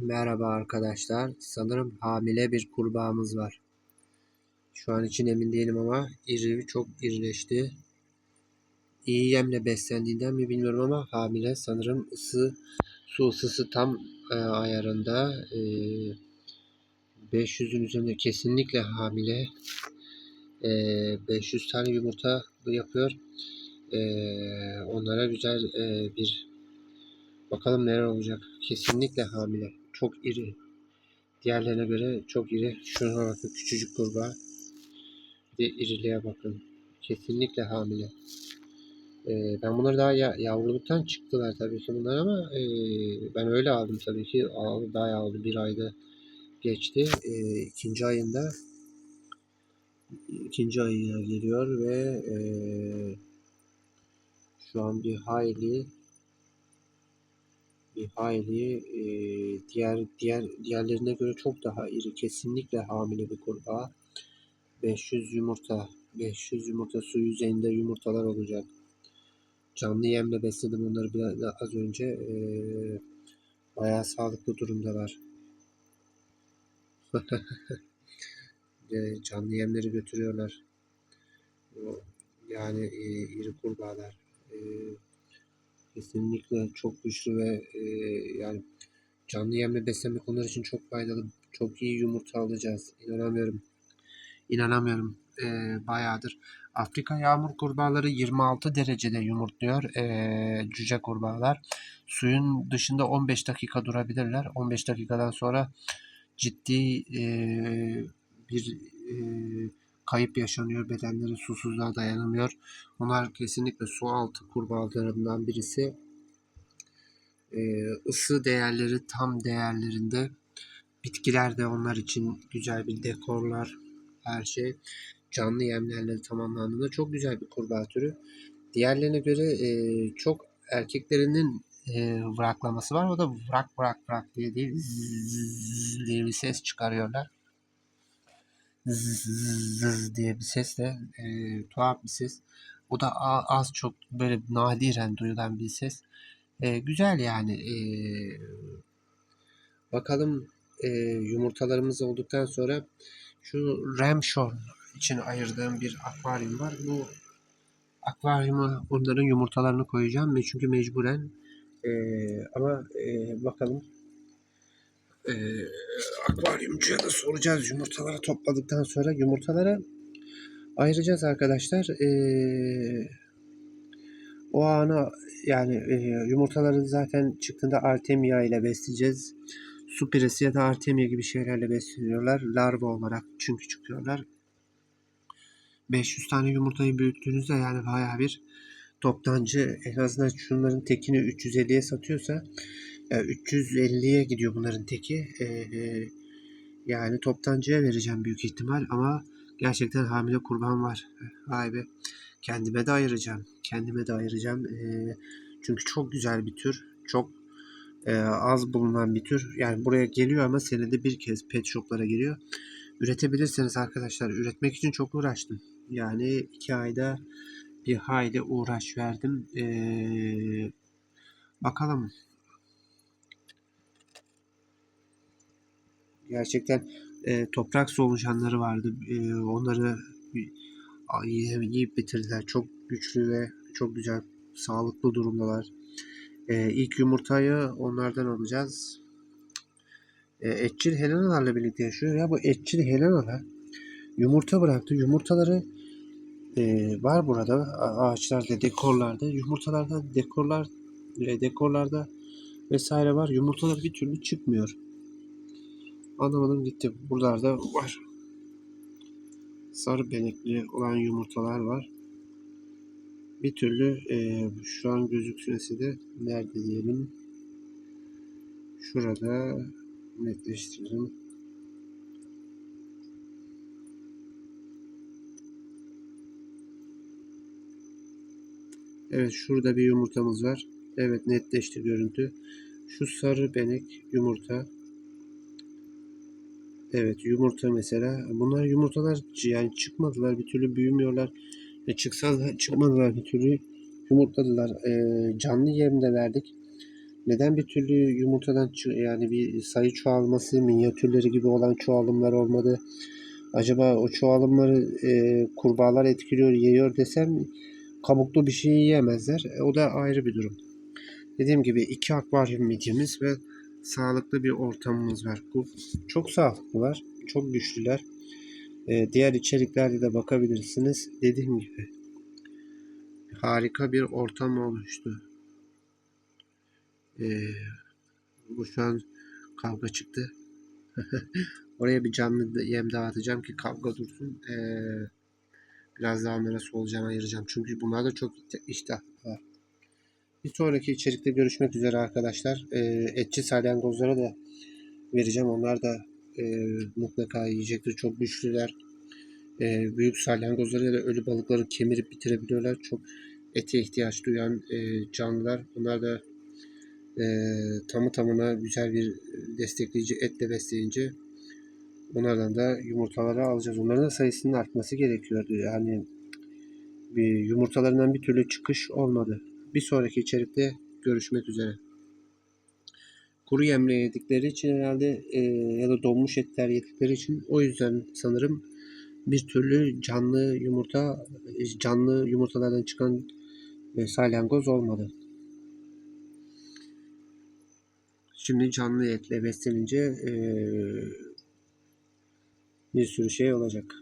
Merhaba arkadaşlar. Sanırım hamile bir kurbağamız var. Şu an için emin değilim ama iri çok irileşti. İyi yemle beslendiğinden mi bilmiyorum ama hamile sanırım ısı su ısısı tam e, ayarında. E, 500'ün üzerinde kesinlikle hamile. E, 500 tane yumurta yapıyor. E, onlara güzel e, bir bakalım neler olacak. Kesinlikle hamile. Çok iri. Diğerlerine göre çok iri. Şuna bakın küçücük kurbağa. Bir de iriliğe bakın. Kesinlikle hamile. Ee, ben bunları daha ya, yavruluktan çıktılar tabii ki bunlar ama e, ben öyle aldım tabii ki. Aldı, daha aldı bir ayda geçti. E, ikinci ayında ikinci ayına geliyor ve e, şu an bir hayli hayli e, diğer diğer diğerlerine göre çok daha iri. Kesinlikle hamile bir kurbağa. 500 yumurta, 500 yumurta su yüzeyinde yumurtalar olacak. Canlı yemle besledim onları biraz az önce. E, bayağı sağlıklı durumdalar. E, canlı yemleri götürüyorlar. Yani e, iri kurbağalar. E, kesinlikle çok güçlü ve e, yani canlı yemle beslemek onlar için çok faydalı. Çok iyi yumurta alacağız. İnanamıyorum. İnanamıyorum. E, bayağıdır. Afrika yağmur kurbağaları 26 derecede yumurtluyor. E, cüce kurbağalar. Suyun dışında 15 dakika durabilirler. 15 dakikadan sonra ciddi e, bir e, kayıp yaşanıyor. Bedenleri susuzluğa dayanamıyor. Onlar kesinlikle su altı kurbağalarından birisi. Ee, ısı değerleri tam değerlerinde. Bitkiler de onlar için güzel bir dekorlar. Her şey canlı yemlerle tamamlandığında çok güzel bir kurbağa türü. Diğerlerine göre e, çok erkeklerinin e, vıraklaması var. O da vrak vrak vrak diye değil diye bir ses çıkarıyorlar zzz diye bir sesle e, tuhaf bir ses. O da az çok böyle nadiren duyulan bir ses. E, güzel yani. E, bakalım e, yumurtalarımız olduktan sonra şu Ramshorn için ayırdığım bir akvaryum var. Bu akvaryuma onların yumurtalarını koyacağım. Çünkü mecburen. E, ama e, bakalım e, akvaryumcuya da soracağız yumurtaları topladıktan sonra yumurtalara ayıracağız arkadaşlar. E, o ana yani e, yumurtaları zaten çıktığında artemia ile besleyeceğiz. Su piresi ya da artemia gibi şeylerle besleniyorlar. Larva olarak çünkü çıkıyorlar. 500 tane yumurtayı büyüttüğünüzde yani bayağı bir toptancı en azından şunların tekini 350'ye satıyorsa 350'ye gidiyor bunların teki. E, e, yani toptancıya vereceğim büyük ihtimal ama gerçekten hamile kurban var. Vay be. Kendime de ayıracağım. Kendime de ayıracağım. E, çünkü çok güzel bir tür. Çok e, az bulunan bir tür. Yani buraya geliyor ama senede bir kez pet shoplara geliyor. Üretebilirseniz arkadaşlar üretmek için çok uğraştım. Yani iki ayda bir hayli uğraş verdim. Ee, bakalım Gerçekten e, toprak solucanları vardı. E, onları yiyip bitirdiler. Çok güçlü ve çok güzel, sağlıklı durumdalar. E, ilk yumurtayı onlardan alacağız. E, etçil Helena'larla birlikte yaşıyor. Ya bu etçil Helena yumurta bıraktı. Yumurtaları e, var burada ağaçlarda, dekorlarda. Yumurtalarda, dekorlar, e, dekorlarda vesaire var. Yumurtalar bir türlü çıkmıyor. Anlamadım gitti. Buralarda var. Sarı benekli olan yumurtalar var. Bir türlü e, şu an gözüksünesi de nerede diyelim. Şurada netleştirelim. Evet şurada bir yumurtamız var. Evet netleşti görüntü. Şu sarı benek yumurta Evet yumurta mesela. Bunlar yumurtalar yani çıkmadılar bir türlü büyümüyorlar. E, çıksa çıkmadılar bir türlü yumurtladılar. E, canlı yemde verdik. Neden bir türlü yumurtadan yani bir sayı çoğalması, minyatürleri gibi olan çoğalımlar olmadı? Acaba o çoğalımları e, kurbağalar etkiliyor, yiyor desem kabuklu bir şey yiyemezler. E, o da ayrı bir durum. Dediğim gibi iki akvaryum midyemiz ve sağlıklı bir ortamımız var. Bu çok sağlıklılar, çok güçlüler. E, diğer içeriklerde de bakabilirsiniz. Dediğim gibi harika bir ortam oluştu. E, bu şu an kavga çıktı. Oraya bir canlı yem dağıtacağım ki kavga dursun. E, biraz daha onlara solucan ayıracağım. Çünkü bunlar da çok iştah var. Bir sonraki içerikte görüşmek üzere arkadaşlar. E, etçi salyangozlara da vereceğim. Onlar da e, mutlaka yiyecektir. Çok güçlüler. E, büyük salyangozları ya da ölü balıkları kemirip bitirebiliyorlar. Çok ete ihtiyaç duyan e, canlılar. Bunlar da e, tamı tamına güzel bir destekleyici etle besleyince onlardan da yumurtaları alacağız. Onların da sayısının artması gerekiyordu. Yani bir yumurtalarından bir türlü çıkış olmadı. Bir sonraki içerikte görüşmek üzere. Kuru yemle yedikleri için herhalde e, ya da donmuş etler yedikleri için o yüzden sanırım bir türlü canlı yumurta canlı yumurtalardan çıkan e, salyangoz olmadı. Şimdi canlı etle beslenince e, bir sürü şey olacak.